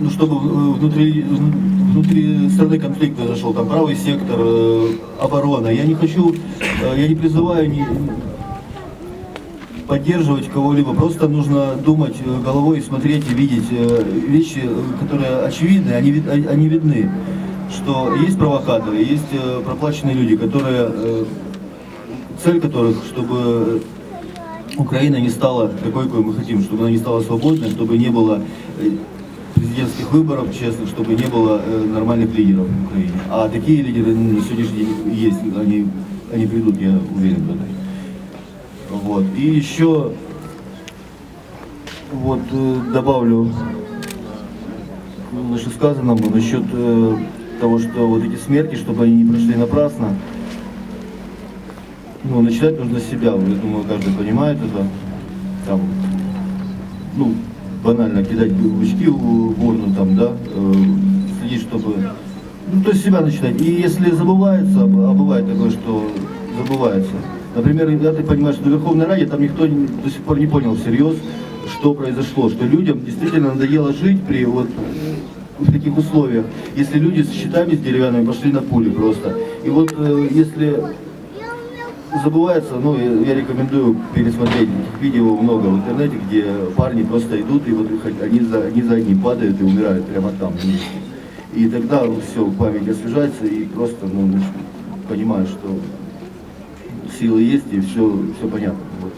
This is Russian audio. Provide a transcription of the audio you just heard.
ну, чтобы э, внутри, внутри страны конфликт произошел, там правый сектор, э, оборона. Я не хочу, э, я не призываю ни, поддерживать кого-либо, просто нужно думать головой, смотреть и видеть вещи, которые очевидны, они, вид- они видны, что есть провокаторы, есть проплаченные люди, которые, цель которых, чтобы Украина не стала такой, какой мы хотим, чтобы она не стала свободной, чтобы не было президентских выборов честных, чтобы не было э, нормальных лидеров в Украине. А такие лидеры на сегодняшний день есть, они, они придут, я уверен в этом. Вот. И еще вот э, добавлю к вышесказанному насчет э, того, что вот эти смерти, чтобы они не прошли напрасно, ну, начинать нужно с себя, я думаю, каждый понимает это. Там, ну, банально кидать бычки в урну, там, да, э, следить, чтобы... Ну, то есть себя начинать. И если забывается, а бывает такое, что забывается. Например, я так понимаю, что на Верховной Раде там никто до сих пор не понял всерьез, что произошло, что людям действительно надоело жить при вот в таких условиях, если люди с щитами, с деревянными пошли на пули просто. И вот э, если забывается, ну, я, я рекомендую пересмотреть видео много в интернете, где парни просто идут, и вот они за, они за одним падают и умирают прямо там. И тогда все, память освежается, и просто, ну, понимаешь, что силы есть, и все, все понятно. Вот.